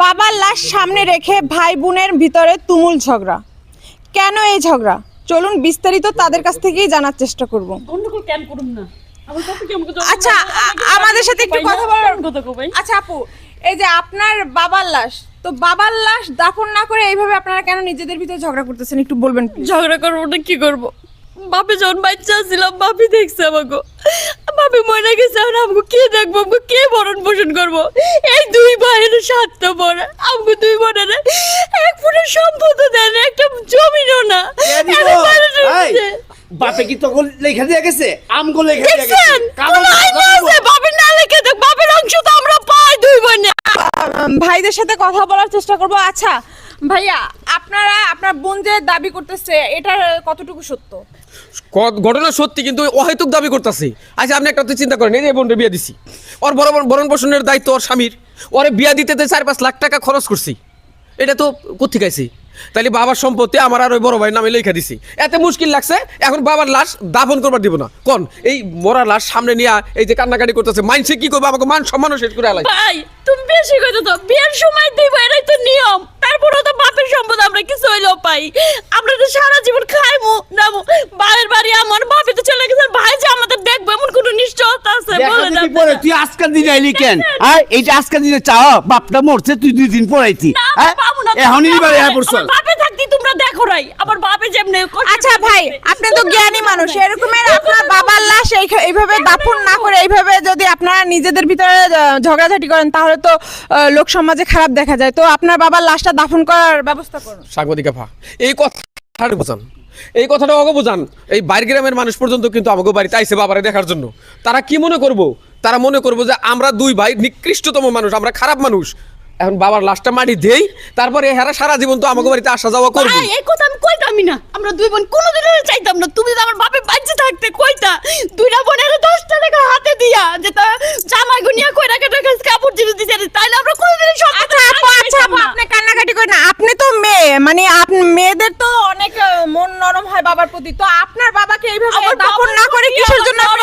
বাবার লাশ সামনে রেখে ভাই বোনের ভিতরে তুমুল ঝগড়া। কেন এই ঝগড়া? চলুন বিস্তারিত তাদের কাছ থেকেই জানার চেষ্টা করব। গন্ডগোল কেন না। আমার আচ্ছা আমাদের সাথে একটু কথা বলার আচ্ছা আপু এই যে আপনার বাবার লাশ তো বাবার লাশ দাফন না করে এইভাবে আপনারা কেন নিজেদের ভিতরে ঝগড়া করতেছেন? একটু বলবেন ঝগড়া করব না কি করব? বাপে যখন বাচ্চা ছিলাম বাপি দেখছে আমাকে। বাপি মনে গেছে আর আমাকে কে দেখব? ভরণ পোষণ করব। এই দুই ভাইয়ের বড় আমাকে দুই বোনের এক ফুটের সম্পদ দেন একটা জমিনও না। বাপে কি তখন লেখা দিয়ে গেছে? আমগো লেখা দিয়ে গেছে। বাপের না লেখে দেখ বাপের অংশ তো আমরা পাই দুই বোনে। ভাইদের সাথে কথা বলার চেষ্টা করব। আচ্ছা ভাইয়া আপনারা আপনার বোন যে দাবি করতেছে এটার কতটুকু সত্য? ঘটনা সত্যি, কিন্তু অহেতুক দাবি করতেছি। আচ্ছা আপনি একটা চিন্তা করেন, এই যে বিয়ে দিছি। ওর বড় বরণ পোষণের দায়িত্ব ওর স্বামীর। ওরে বিয়া দিতে চার পাঁচ লাখ টাকা খরচ করছি। এটা তো কোথেকে আইছি? তাইলে বাবার সম্পত্তি আমার আর ওই বড় ভাইয়ের নামে লেখা দিছি। এত মুশকিল লাগছে, এখন বাবার লাশ দাফন করবার দিব না। কোন, এই মরা লাশ সামনে নিয়ে এই যে কান্নাকাটি করতেছে মাইনসে কি করবে? আমাকে মান সম্মানও শেষ করে আলাই। ভাই, তুমি বেশি কথা তো, বিয়ের সময় দিব, এটাই তো নিয়ম। তারপরেও তো বাপের সম্পদ আমরা কিছু হইলেও পাই। আমরা তো সারা জীবন খাইমু, নামু। বাড়ির বাড়ি আমার বাপে তো চলে গেছে, ভাই যে আমাদের কোনো নিশ্চয়তা আছে? বলে না পরে তুই দিন আইলি কেন? আর এইটা দিনে চাও বাপটা মরছে তুই দুই দিন পড়াইতি হ্যাঁ এখনই পড়ছ। বাপে থাকতি তোমরা দেখো রাই আমার বাপে যেমনি আচ্ছা ভাই আপনি তো জ্ঞানী মানুষ এরকমের আপনার বাবার লাশ এইভাবে দাফন না করে এইভাবে যদি আপনারা নিজেদের ভিতরে ঝগড়াঝাটি করেন তাহলে তো লোক সমাজে খারাপ দেখা যায়। তো আপনার বাবার লাশটা দাফন করার ব্যবস্থা করুন। সাংবাদিকা ভা এই বোঝান এই কথাটা অগ বোঝান। এই বাইর গ্রামের মানুষ পর্যন্ত কিন্তু আমাকে বাড়িতে আইসে বাবারে দেখার জন্য। তারা কি মনে করব? তারা মনে করব যে আমরা দুই ভাই নিকৃষ্টতম মানুষ আমরা খারাপ মানুষ। এখন বাবার লাশটা মাটি দেই তারপরে হেরা সারা জীবন তো আমাকে বাড়িতে আসা যাওয়া করবে। ভাই, এই কথা আমি কইতামই না। আমরা দুই বোন কোনোদিনও চাইতাম না। তুমি তো আমার বাপে বাচ্চা থাকতে কইতা দুইটা বোনের দশটা টাকা হাতে দিয়া যে তা জামা গুনিয়া কইরা কেটে কাছে কাপড় জিনিস দিছে তাইলে আমরা কোনোদিনই সব আচ্ছা আপু আচ্ছা আপু আপনি কান্নাকাটি করেন না। আপনি তো মেয়ে মানে আপনি মেয়েদের তো অনেক আহ, মন নরম হয় বাবার প্রতি তো আপনার বাবাকে এইভাবে দাফন না করে কিসের জন্য আপনি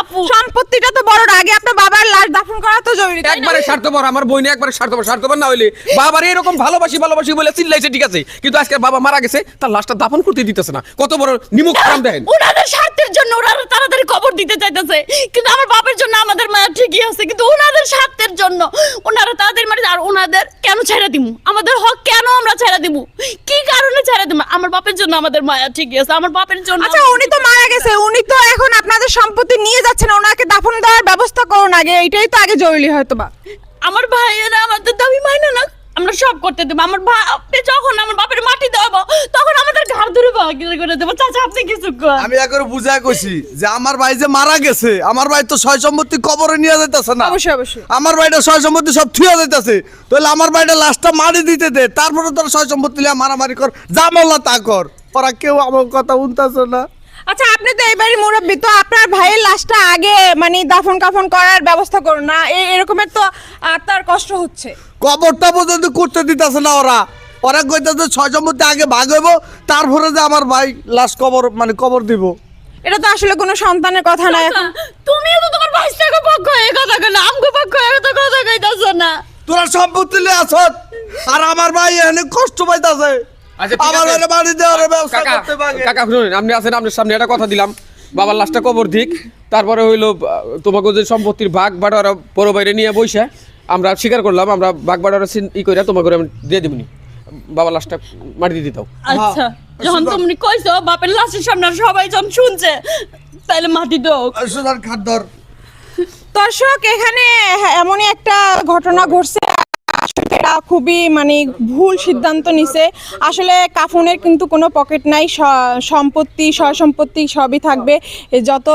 আপু। সম্পত্তিটা তো বড় আগে আপনার বাবার লাশ দাফন করা তো জরুরি? একবারে স্বার্থপর আমার বইনে একবারে স্বার্থপর স্বার্থপর না হইলে বাবার এরকম ভালোবাসি ভালোবাসি বলে চিল্লাইছে ঠিক আছে? কিন্তু আজকে বাবা মারা গেছে তার লাশটা দাফন করতে দিতেছে না। কত বড় নিমুখ খারাপ দেখেন। ওনাদের স্বার্থের জন্য ওরা তাড়াতাড়ি খবর দিতে চাইতেছে। কিন্তু আমার বাবার জন্য আমাদের মায়া ঠিকই আছে কিন্তু ওনাদের স্বার্থের জন্য ওনারা তাড়াতাড়ি মানে আর ওনাদের কেন ছেড়ে দিমু? আমাদের হক কেন আমরা ছেড়ে দিমু? আমার বাপের জন্য আমাদের মায়া ঠিক আছে আমার বাপের জন্য আচ্ছা উনি তো মারা গেছে উনি তো এখন আপনাদের সম্পত্তি নিয়ে যাচ্ছেন ওনাকে দাফন দেওয়ার ব্যবস্থা করুন আগে এটাই তো আগে জরুরি হয়তো বা আমার ভাইয়েরা আমাদের দাবি মানে না। আমরা সব করতে দেবো। আমার বাপে যখন আমার বাপের মাটি দেবো তখন আমাদের ঘাড় ধরে বাগিল করে দেবো। চাচা আপনি কিছু কর আমি একবার বুঝা কইছি যে আমার ভাই যে মারা গেছে আমার ভাই তো সয় সম্পত্তি কবরে নিয়ে যাইতেছে না। অবশ্যই অবশ্যই। আমার ভাইটা সয় সম্পত্তি সব থুয়ে যাইতেছে। তাহলে আমার ভাইটা লাশটা মারি দিতে দে তারপরে তোর সয় সম্পত্তি লিয়ে মারামারি কর যা মল্লা তা কর। ওরা কেউ আমার কথা শুনতেছে না। আচ্ছা আপনি তো এবারই মুরব্বী তো আপনার ভাইয়ের লাশটা আগে মানে দাফন কাফন করার ব্যবস্থা করুন না এরকমের তো তার কষ্ট হচ্ছে। কবরটা পর্যন্ত করতে দিতেছে না ওরা। ওরা কইতেছে ছয় সম্পত্তি আগে ভাগ হইব তারপরে যে আমার ভাই লাশ কবর মানে কবর দিব। এটা তো আসলে কোনো সন্তানের কথা নয় এখন তুমিও তো তোমার ভাইস থেকে পক্ষ হয়ে কথা কেন আমগো পক্ষ হয়ে তো কথা কইতাছ না। তোরা সম্পত্তি লিয়ে আসত আর আমার ভাই এখানে কষ্ট পাইতাছে। আচ্ছা, ঠিক আমার আছে। ভাইয়ের বাড়ি দেওয়ার ব্যবস্থা কাকা করতে পারে কাকা শুনুন আপনি আছেন আপনার সামনে একটা কথা দিলাম। বাবার লাশটা কবর দিক তারপরে হইল তোমাকে যে সম্পত্তির ভাগ বাটোয়ারা বড় বাইরে নিয়ে বইসা আমরা স্বীকার করলাম আমরা ভাগ বাটোয়ারা ই করে তোমাকে আমি দিয়ে দিবনি। বাবার লাশটা মাটি দিয়ে দিতাও আচ্ছা যখন তুমি কইছো বাপের লাশের সামনে সবাই যখন শুনছে তাইলে মাটি দাও। সুদার ধর দর্শক এখানে এমনই একটা ঘটনা ঘটছে। এটা খুবই মানে ভুল সিদ্ধান্ত নিছে। আসলে কাফনের কিন্তু কোনো পকেট নাই সম্পত্তি সম্পত্তি সবই থাকবে। যত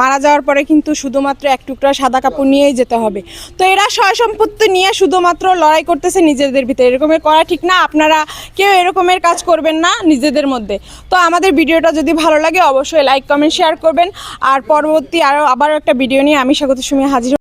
মারা যাওয়ার পরে কিন্তু শুধুমাত্র এক টুকরা সাদা কাপড় নিয়েই যেতে হবে। তো এরা সম্পত্তি নিয়ে শুধুমাত্র লড়াই করতেছে নিজেদের ভিতরে। এরকমের করা ঠিক না, আপনারা কেউ এরকমের কাজ করবেন না নিজেদের মধ্যে। তো আমাদের ভিডিওটা যদি ভালো লাগে, অবশ্যই লাইক কমেন্ট শেয়ার করবেন। আর পরবর্তী আরও আবার একটা ভিডিও নিয়ে আমি স্বাগত সুমি হাজির